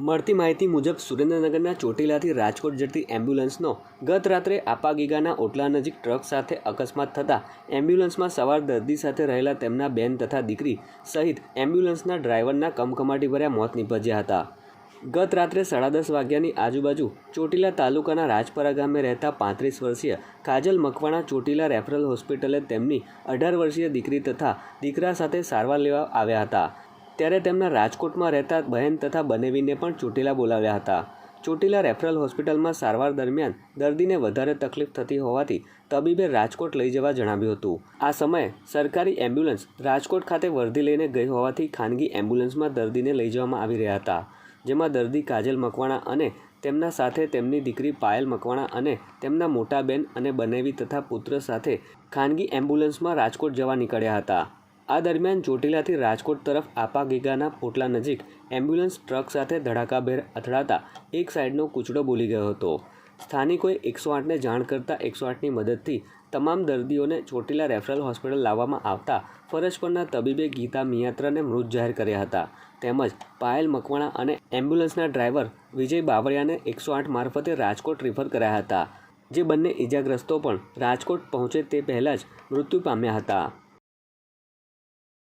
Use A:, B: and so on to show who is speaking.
A: મળતી માહિતી મુજબ સુરેન્દ્રનગરના ચોટીલાથી રાજકોટ જતી એમ્બ્યુલન્સનો ગત રાત્રે આપાગીગાના ઓટલા નજીક ટ્રક સાથે અકસ્માત થતાં એમ્બ્યુલન્સમાં સવાર દર્દી સાથે રહેલા તેમના બેન તથા દીકરી સહિત એમ્બ્યુલન્સના ડ્રાઈવરના કમકમાટીભર્યા મોત નીપજ્યા હતા. ગત રાત્રે સાડા દસ વાગ્યાની આજુબાજુ ચોટીલા તાલુકાના રાજપરા ગામે રહેતા પાંત્રીસ વર્ષીય કાજલ મકવાણા ચોટીલા રેફરલ હોસ્પિટલે તેમની અઢાર વર્ષીય દીકરી તથા દીકરા સાથે સારવાર લેવા આવ્યા હતા. ત્યારે તેમના રાજકોટમાં રહેતા બહેન તથા બનેવીને પણ ચોટીલા બોલાવ્યા હતા. ચોટીલા રેફરલ હોસ્પિટલમાં સારવાર દરમિયાન દર્દીને વધારે તકલીફ થતી હોવાથી તબીબે રાજકોટ લઈ જવા જણાવ્યું હતું. આ સમયે સરકારી એમ્બ્યુલન્સ રાજકોટ ખાતે વર્ધી લઈને ગઈ હોવાથી ખાનગી એમ્બ્યુલન્સમાં દર્દીને લઈ જવામાં આવી રહ્યા હતા. જેમાં દર્દી કાજલ મકવાણા અને તેમના સાથે તેમની દીકરી પાયલ મકવાણા અને તેમના મોટા બેન અને બનેવી તથા પુત્ર સાથે ખાનગી એમ્બ્યુલન્સમાં રાજકોટ જવા નીકળ્યા હતા. આ દરમિયાન ચોટીલાથી રાજકોટ તરફ આપાગીગાના પોટલા નજીક એમ્બ્યુલન્સ ટ્રક સાથે ધડાકાભેર અથડાતા એક સાઈડનો કૂચડો બોલી ગયો હતો. સ્થાનિકોએ એકસો આઠને જાણ કરતાં એકસો આઠની મદદથી તમામ દર્દીઓને ચોટીલા રેફરલ હોસ્પિટલ લાવવામાં આવતા ફરજ પરના તબીબે ગીતા મિયાત્રાને મૃત જાહેર કર્યા હતા. તેમજ પાયલ મકવાણા અને એમ્બ્યુલન્સના ડ્રાઈવર વિજય બાવળિયાને એકસો આઠ મારફતે રાજકોટ રિફર કર્યા હતા, જે બંને ઇજાગ્રસ્તો પણ રાજકોટ પહોંચે તે પહેલાં જ મૃત્યુ પામ્યા હતા.